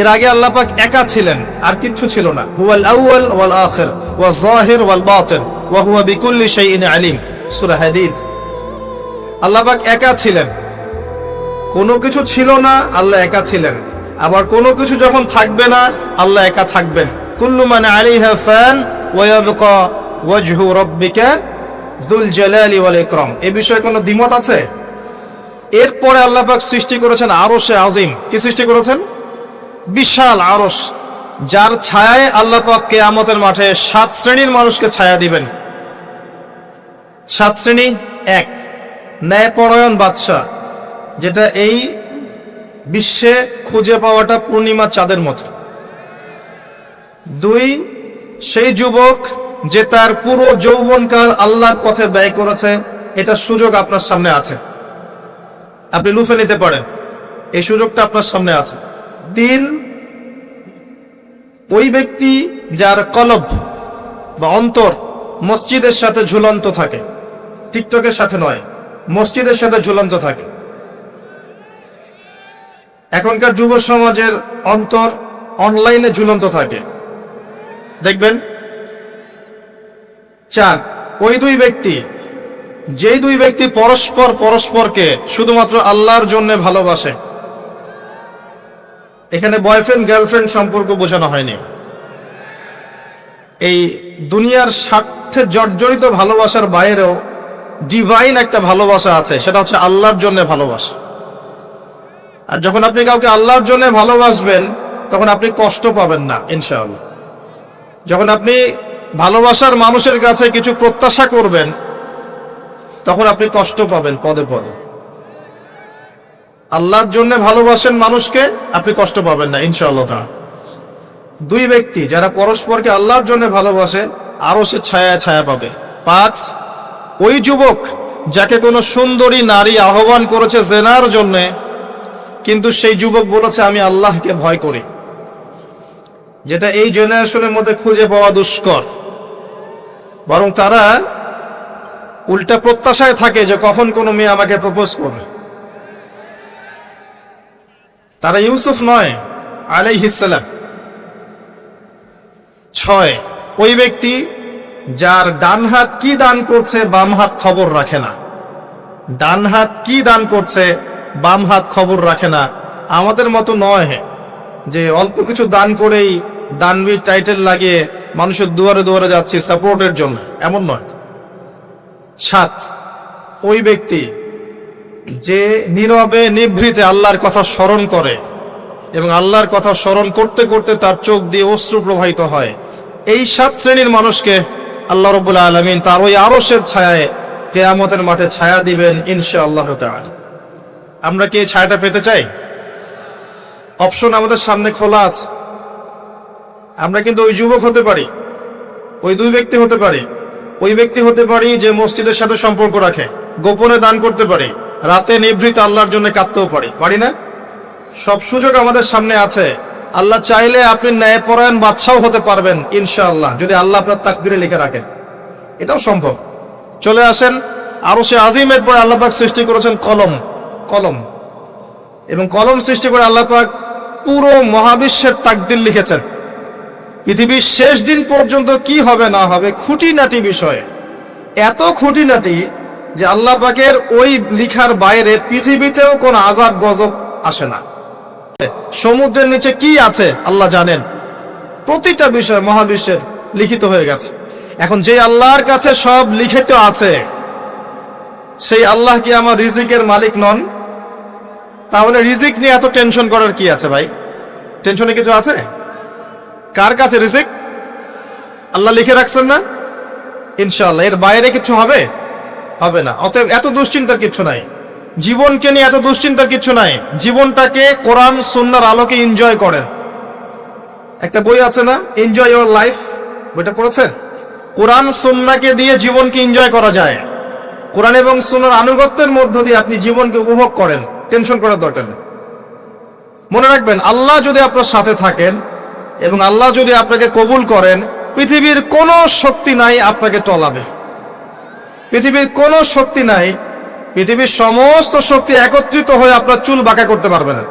এর আগে আল্লাহ পাক একা ছিলেন আর কিচ্ছু ছিল না। হুয়াল আউয়াল ওয়াল আখির ওয়া যাহির ওয়াল বাতিন ওয়া হুয়া বিকুল্লি শাইইন আলিম। সূরা হাদীদ। আল্লাহ পাক একা ছিলেন। কোনো কিছু ছিল না আল্লাহ একা ছিলেন। আবার কোনো কিছু যখন থাকবে না আল্লাহ একা থাকবেন। কুল্লু মান আলাইহা ফান ওয়া ইয়াবকা ওয়াজহু রাব্বিকা যুল জালালি ওয়াল ইকরাম। এই বিষয়ে কোনো দ্বিমত আছে? এরপরে আল্লাহ পাক সৃষ্টি করেছেন আরশে আজিম। কি সৃষ্টি করেছেন? বিশাল আরশ, যার ছায়ায় আল্লাহ পাক কেয়ামতের মাঠে সাত শ্রেণির মানুষকে ছায়া দিবেন। সাত শ্রেণি, এক, ন্যায়পরায়ণ বাদশাহ, যেটা এই বিশ্বে খুঁজে পাওয়াটা পূর্ণিমা চাঁদের মতো। দুই, সেই যুবক যে তার পুরো যৌবনকাল আল্লাহর পথে ব্যয় করেছে, এটা সুযোগ আপনার সামনে আছে। আপনি লুফে নিতে পারেন, এই সুযোগটা আপনার সামনে আছে। তিন, ওই ব্যক্তি যার কলব বা অন্তর মসজিদের সাথে ঝুলন্ত থাকে। টিকটকের সাথে নয়, মসজিদের সাথে ঝুলন্ত থাকে। এখনকার যুব সমাজের অন্তর অনলাইনে ঝুলন্ত থাকে। দেখবেন? চার, ওই দুই ব্যক্তি, যেই দুই ব্যক্তি পরস্পর পরস্পরকে শুধুমাত্র আল্লাহর জন্য ভালোবাসে এখানে বয়ফ্রেন্ড গার্লফ্রেন্ড সম্পর্ক বোঝানো হয়নি। এই দুনিয়ার স্বার্থে জর্জরিত ভালোবাসার বাইরেও ডিভাইন একটা ভালোবাসা আছে, সেটা হচ্ছে আল্লাহর জন্য ভালোবাসা। আর যখন আপনি কাউকে আল্লাহর জন্য ভালোবাসবেন, তখন আপনি কষ্ট পাবেন না, ইনশাআল্লাহ। যখন আপনি ভালোবাসার মানুষের কাছে কিছু প্রত্যাশা করবেন, তখন আপনি কষ্ট পাবেন পদে পদে। আল্লাহর জন্য ভালোবাসেন মানুষকে, আপনি কষ্ট পাবেন না, ইনশাআল্লাহ দুই ব্যক্তি যারা পরস্পরকে আল্লাহর জন্য ভালোবাসে আরও সে ছায়া ছায়া পাবে। পাঁচ, ওই যুবক যাকে কোনো সুন্দরী নারী আহ্বান করেছে জেনার জন্য, কিন্তু সেই যুবক বলেছে, আমি আল্লাহকে ভয় করি। যেটা এই জেনারেশনের মধ্যে খুঁজে পাওয়া দুষ্কর। বরং তারা উল্টা প্রত্যাশায় থাকে যে কখন কোনো মেয়ে আমাকে প্রপোজ করবে। তারা ইউসুফ নয় আলাইহিসালাম ছয়, ওই ব্যক্তি যার ডান হাত কি দান করছে, বাম হাত খবর রাখে না। ডান হাত কি দান করছে, বাম হাত খবর রাখে না। আমাদের মতো নয় যে অল্প কিছু দান করেই দানবীর টাইটেল লাগিয়ে মানুষের দুয়ারে দুয়ারে যাচ্ছি সাপোর্টের জন্য। এমন নয়। সাত, ওই ব্যক্তি যে নীরবে, নিভৃতে আল্লাহর কথা স্মরণ করে এবং আল্লাহর কথা স্মরণ করতে করতে তার চোখ দিয়ে অশ্রু প্রবাহিত হয়, এই সাত শ্রেণির মানুষকে আল্লাহ রবুল্লা আলমিন তার ওই আরসের ছায়ায় কেয়ামতের মাঠে ছায়া দিবেন ইনশা আল্লাহ আমরা কি এই ছায়াটা পেতে চাই? অপশন আমাদের সামনে খোলা আছে। আমরা কিন্তু ওই যুবক হতে পারি, ওই দুই ব্যক্তি হতে পারি, ওই ব্যক্তি হতে পারি যে মসজিদের সাথে সম্পর্ক রাখে, গোপনে দান করতে পারি। রাতে নিভৃত আল্লাহর জন্য কাঁদতেও পারি। পারি না? সব সুযোগ আমাদের সামনে আছে। আল্লাহ চাইলে আপনি ন্যায়পরায়ণ বাদশাও হতে পারবেন, ইনশাআল্লাহ, যদি আল্লাহ আপনার তাকদিরে লিখে রাখেন। এটাও সম্ভব। চলে আসেন আরও সে আজিমের পরে আল্লাহ পাক সৃষ্টি করেছেন কলম কলম। এবং কলম সৃষ্টি করে আল্লাহ পাক পুরো মহাবিশ্বের তাকদির লিখেছেন। পৃথিবীর শেষ দিন পর্যন্ত কি হবে না হবে খুঁটিনাটি বিষয়ে। এত খুঁটিনাটি যে আল্লাহ পাকের ওই লিখার বাইরে পৃথিবীতেও কোন আজাব গজব আসে না। সমুদ্রের নিচে কি আছে আল্লাহ জানেন? প্রতিটা বিষয় মহাবিশ্বের লিখিত হয়ে গেছে। এখন যে আল্লাহর কাছে সব লিখিত আছে, সেই আল্লাহ কি আমার রিজিকের মালিক নন? তাহলে রিজিক নিয়ে এত টেনশন করার কি আছে ভাই? টেনশনে কিছু আছে? কার কাছে রিজিক? আল্লাহ লিখে রাখছেন না? ইনশাআল্লাহ। এর বাইরে কিছু হবে? হবে না। অতএব এত দুশ্চিন্তার কিছু নাই। জীবনকে নিয়ে এত দুশ্চিন্তার কিছু নাই। জীবনটাকে কোরআন, সুন্নার আলোকে এনজয় করেন। একটা বই আছে না? এনজয় ইওর লাইফ বইটা পড়েছেন? কোরআন, সুন্নাকে দিয়ে জীবনকে এনজয় করা যায়। কোরআন এবং সুন্নার আনুগত্যের মধ্য দিয়ে আপনি জীবনকে উপভোগ করেন। টেনশন করার দরকার নেই। মনে রাখবেন, আল্লাহ যদি আপনার সাথে থাকেন এবং আল্লাহ যদি আপনাকে কবুল করেন, পৃথিবীর কোনো শক্তি নাই আপনাকে টলাবে। পৃথিবীর কোনো শক্তি নাই, পৃথিবীর সমস্ত শক্তি একত্রিত হয়ে আপনার চুল বাঁকা করতে পারবে না।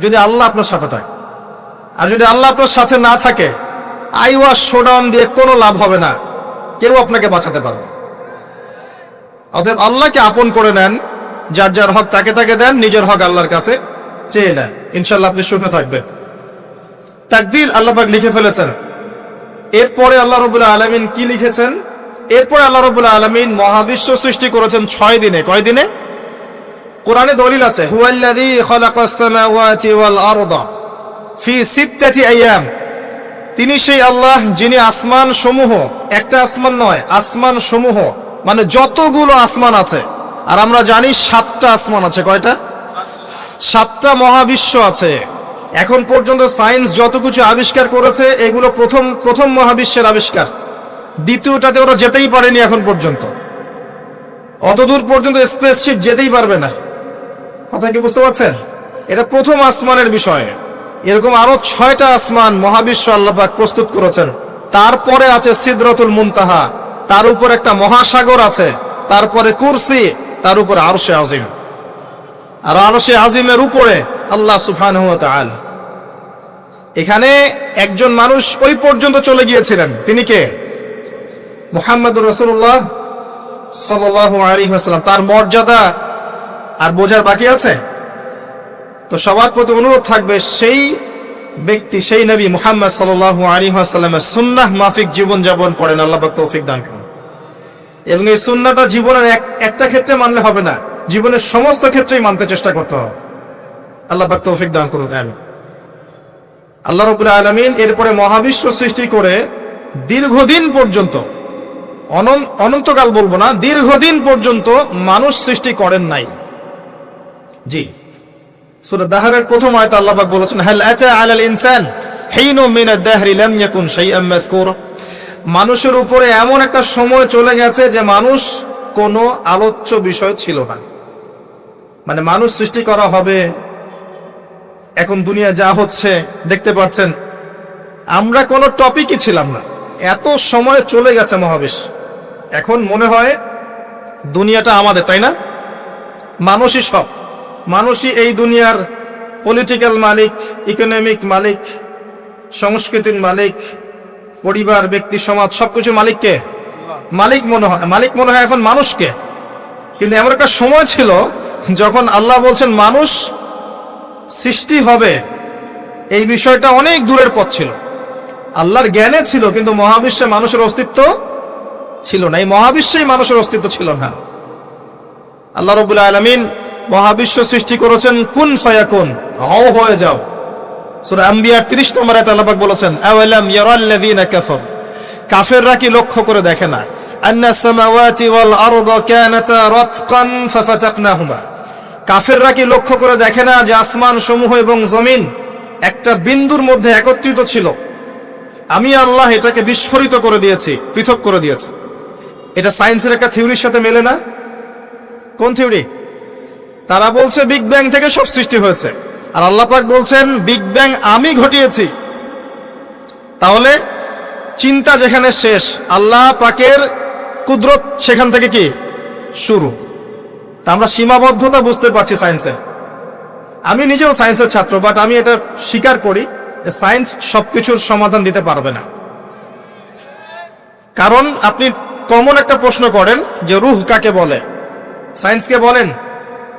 যদি আল্লাহ আপনার সাথে থাকে। আর যদি আল্লাহ আপনার সাথে না থাকে আইওয়া শোডাউন দিয়ে কোনো লাভ হবে না। কেউ আপনাকে বাঁচাতে পারবে অতএব আল্লাহকে আপন করে নেন, যার যার হক তাকে তাকে দেন, নিজের হক আল্লাহর কাছে চেয়ে নেন। ইনশাল্লাহ আপনি সুখে থাকবেন। তাকদির আল্লাহ লিখে ফেলেছেন। এরপরে আল্লাহ রবুল্লাহ আলমিন কি লিখেছেন? এরপরে আল্লাহ রবুল্লাহ আলমিন মহাবিশ্ব সৃষ্টি করেছেন ছয় দিনে। কয় দিনে? কোরআনে দলিল আছে ফি তিনি সেই আল্লাহ যিনি আসমান সমূহ একটা আসমান নয় আসমান সমূহ মানে যতগুলো আসমান আছে। আর আমরা জানি সাতটা আসমান আছে, কয়টা? সাতটা মহাবিশ্ব আছে। এখন পর্যন্ত সায়েন্স যত কিছু আবিষ্কার করেছে, এগুলো প্রথম প্রথম মহাবিশ্বের আবিষ্কার। দ্বিতীয়টাতে ওরা যেতেই পারেনি এখন পর্যন্ত। অতদূর পর্যন্ত স্পেসশিপ যেতেই পারবে না। কথা কি বুঝতে পারছেন? এটা প্রথম আসমানের বিষয়। এরকম আরও ছয়টা আসমান মহাবিশ্ব আল্লাপাক প্রস্তুত করেছেন। তারপরে আছে সিদরতুল মুনতাহা। তার উপর একটা মহাসাগর আছে। তারপরে কুরসি। তার উপর আরশে আজিম। আর আরশে আজিমের উপরে আল্লাহ ওয়া এখানে একজন মানুষ ওই পর্যন্ত চলে গিয়েছিলেন। তিনি কে? মুহাম্মদুর রসুল্লাহ ওয়াসাল্লাম। তার মর্যাদা আর বোঝার বাকি আছে? তো সবার প্রতি অনুরোধ থাকবে, সেই ব্যক্তি, সেই নবী মুহাম্মদ আলাইহি ওয়াসাল্লামের সুন্নাহ মাফিক জীবন যাপন করেন। আল্লাহ তৌফিক দান করুন। এবং এই সুন্নাহটা জীবনের এক, একটা ক্ষেত্রে মানলে হবে না। জীবনের সমস্ত ক্ষেত্রেই মানতে চেষ্টা করতে হবে। আল্লাহ তৌফিক দান করুন। আমিন। আল্লাহ রবুল্লা আলমিন এরপরে মহাবিশ্ব সৃষ্টি করে দীর্ঘদিন পর্যন্ত অনন্তকাল বলব না, দীর্ঘদিন পর্যন্ত মানুষ সৃষ্টি করেন নাই। জি। সূরা দাহরের প্রথম আয়াতে আল্লাহ পাক বলেছেন, হাল আতা আলাল ইনসান হিনু মিন আদ-দাহরি লাম ইয়াকুন শাইআম মাযকুরা? মানুষের উপরে এমন একটা সময় চলে গেছে যে মানুষ কোনো আলোচ্য বিষয় ছিল না। মানে মানুষ সৃষ্টি করা হবে, এখন দুনিয়া যা হচ্ছে, দেখতে পাচ্ছেন, আমরা কোনো টপিকই ছিলাম না। এত সময় চলে গেছে মহাবিশ্ব। এখন মনে হয় দুনিয়াটা আমাদের, তাই না? মানুষই সব। মানুষই এই দুনিয়ার পলিটিক্যাল মালিক ইকোনমিক মালিক, সংস্কৃতির মালিক, পরিবার, ব্যক্তি, সমাজ সবকিছু মালিককে মালিক মনে হয়, মালিক মনে হয় এখন মানুষকে। কিন্তু এমন একটা সময় ছিল যখন আল্লাহ বলছেন, মানুষ সৃষ্টি হবে। এই বিষয়টা অনেক দূরের পথ ছিল। আল্লাহর জ্ঞানে ছিল, কিন্তু মহাবিশ্বে মানুষের অস্তিত্ব ছিল না, এই মহাবিশ্বেই মানুষের অস্তিত্ব ছিল না। আল্লাহ রবুল্লা আলমিন মহাবিশ্ব সৃষ্টি করেছেন, কুন ফায়াকুন, হও হয়ে যাও। আম্বিয়ার 30 নম্বর আয়াতে বলেছেন কাফেররা কি লক্ষ্য করে দেখে কাফেররা কি লক্ষ্য করে দেখে না যে আসমান সমূহ এবং জমিন একটা বিন্দুর মধ্যে একত্রিত ছিল? আমি আল্লাহ এটাকে বিস্ফোরিত করে দিয়েছি, পৃথক করে দিয়েছি। এটা সায়েন্সের একটা থিওরির সাথে মেলে না? কোন থিওরি? তারা বলছে বিগ ব্যাং থেকে সব সৃষ্টি হয়েছে। আর আল্লাহ পাক বলছেন, বিগ ব্যাং আমি ঘটিয়েছি। তাহলে চিন্তা যেখানে শেষ, আল্লাহ পাকের কুদরত সেখান থেকে কি? শুরু। তা আমরা সীমাবদ্ধতা বুঝতে পারছি সায়েন্সের আমি নিজেও সায়েন্সের ছাত্র বাট আমি এটা স্বীকার করি যে সায়েন্স সবকিছুর সমাধান দিতে পারবে না। কারণ আপনি কমন একটা প্রশ্ন করেন যে রুহ কাকে বলে? সায়েন্সকে বলেন?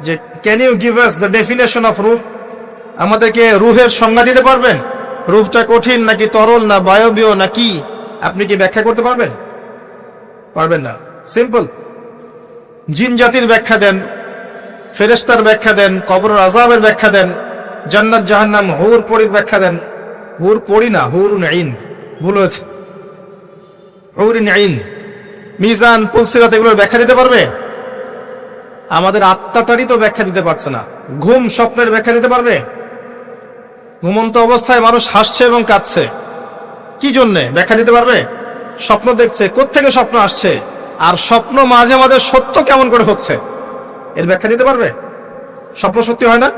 যে can you give us the definition of রুহ? আমাদেরকে রুহের সংজ্ঞা দিতে পারবেন? রুহটা কঠিন নাকি তরল না বায়বীয় না কি? আপনি কি ব্যাখ্যা করতে পারবেন? পারবেন না। সিম্পল জিন জাতির ব্যাখ্যা দেন ফেরেস্তার ব্যাখ্যা দেন কবর আজাবের ব্যাখ্যা দেন, জান্নাত, জাহান্নাম, হুর, পরির ব্যাখ্যা দেন। হুর, পরি না, হুর আইন ভুল হয়েছে। হুর মিজান পুলসিরাত এগুলোর ব্যাখ্যা দিতে পারবে? আমাদের আত্মাটারই তো ব্যাখ্যা দিতে পারছে না। ঘুম স্বপ্নের ব্যাখ্যা দিতে পারবে? ঘুমন্ত অবস্থায় মানুষ হাসছে এবং কাঁদছে। কি জন্যে? ব্যাখ্যা দিতে পারবে? স্বপ্ন দেখছে, কোত্থেকে স্বপ্ন আসছে? আর স্বপ্ন মাঝে মাঝে সত্য কেমন করে হচ্ছে? এর ব্যাখ্যা দিতে পারবে? স্বপ্ন সত্যি হয় না?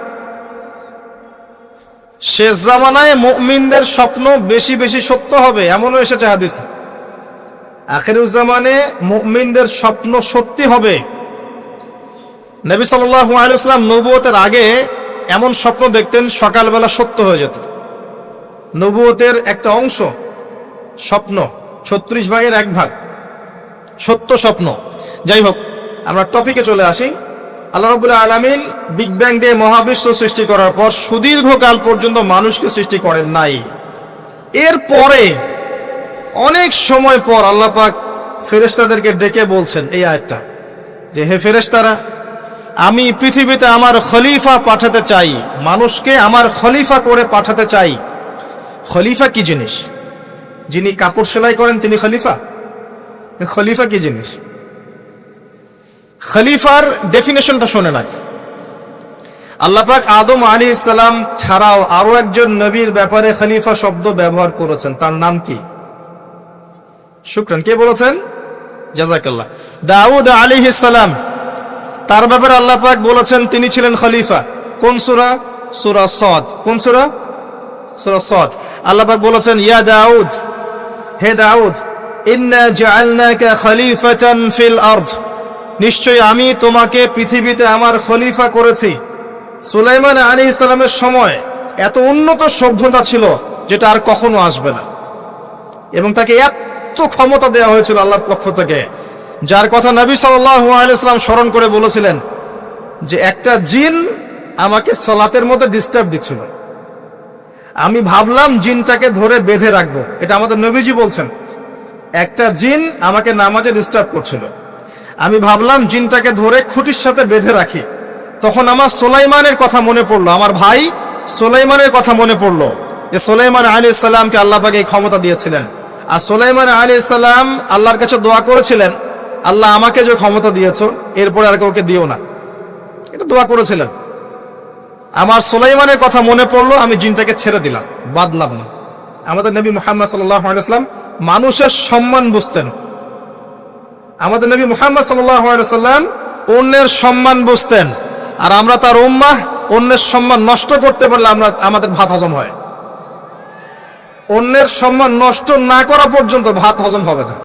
শেষ জামানায় মুমিনদের স্বপ্ন বেশি বেশি সত্য হবে, এমনও এসেছে হাদিসে। আখেরুজ্জামানে মুমিনদের স্বপ্ন সত্যি হবে। নবী সাল্লাল্লাহু আলাইহি ওয়াসাল্লাম নবুয়তের আগে এমন স্বপ্ন দেখতেন সকালবেলা সত্য হয়ে যেত। নবুয়তের একটা অংশ, স্বপ্ন, ছত্রিশ ভাগের এক ভাগ, সত্য স্বপ্ন। যাই হোক, আমরা টপিকে চলে আসি। আল্লাহ রবুল্লাহ আলমিন বিগ ব্যাং দিয়ে মহাবিশ্ব সৃষ্টি করার পর সুদীর্ঘকাল পর্যন্ত মানুষকে সৃষ্টি করেন নাই। এর পরে অনেক সময় পর আল্লাহ পাক ফেরেশতাদেরকে ডেকে বলছেন এই আয়াতটা যে, হে ফেরেশতারা, আমি পৃথিবীতে আমার খলিফা পাঠাতে চাই, মানুষকে আমার খলিফা করে পাঠাতে চাই। খলিফা কি জিনিস? যিনি কাপড় সেলাই করেন তিনি খলিফা? খলিফা কি জিনিস? খলিফার ডেফিনেশনটা শোনে না আল্লাহ পাক আদম আলী ইসলাম ছাড়াও আরও একজন নবীর ব্যাপারে খলিফা শব্দ ব্যবহার করেছেন। তার নাম কি? শুক্রান, কে বলেছেন? জাজাকাল্লাহ দাউদ আলী ইসলাম তার ব্যাপারে আল্লাহ পাক বলেছেন তিনি ছিলেন খলিফা। কোন সুরা? সুরা সদ। কোন সুরা? সুরা সদ। আল্লাহ পাক বলেছেন, ইয়া দাউদ, হে দাউদ, ইন্না জাআলনাকা খলিফাতান ফিল আরদ। নিশ্চয়ই আমি তোমাকে পৃথিবীতে আমার খলিফা করেছি। সুলাইমান আলী ইসলামের সময় এত উন্নত সভ্যতা ছিল যেটা আর কখনো আসবে না। এবং তাকে এত ক্ষমতা দেওয়া হয়েছিল আল্লাহর পক্ষ থেকে, যার কথা নবী সাল্লাম স্মরণ করে বলেছিলেন যে একটা জিন আমাকে সলাতের মধ্যে ডিস্টার্ব দিচ্ছিল। আমি ভাবলাম জিনটাকে ধরে বেঁধে রাখব। এটা আমাদের নবীজি বলছেন। একটা জিন আমাকে নামাজে ডিস্টার্ব করছিল। আমি ভাবলাম জিনটাকে ধরে খুঁটির সাথে বেঁধে রাখি। তখন আমার সোলাইমানের কথা মনে পড়ল। আমার ভাই সোলাইমানের কথা মনে পড়ল যে সোলাইমান আলী সাল্লামকে আল্লাহ পাকে এই ক্ষমতা দিয়েছিলেন। আর সোলাইমান আলী সাল্লাম আল্লাহর কাছে দোয়া করেছিলেন, আল্লাহ আমাকে যে ক্ষমতা দিয়েছ, এরপরে আর কাউকে দিও না। এটা দোয়া করেছিলেন। আমার সোলাইমানের কথা মনে পড়ল, আমি জিনটাকে ছেড়ে দিলাম, বাদলাম না। আমাদের নবী মোহাম্মদ সাল্লাম মানুষের সম্মান বুঝতেন। আমাদের নবী মুহাম্মদ সাল্লাম অন্যের সম্মান বুঝতেন। আর আমরা তার উম্মাহ অন্যের সম্মান নষ্ট করতে পারলে আমরা, আমাদের ভাত হজম হয়। অন্যের সম্মান নষ্ট না করা পর্যন্ত ভাত হজম হবে না।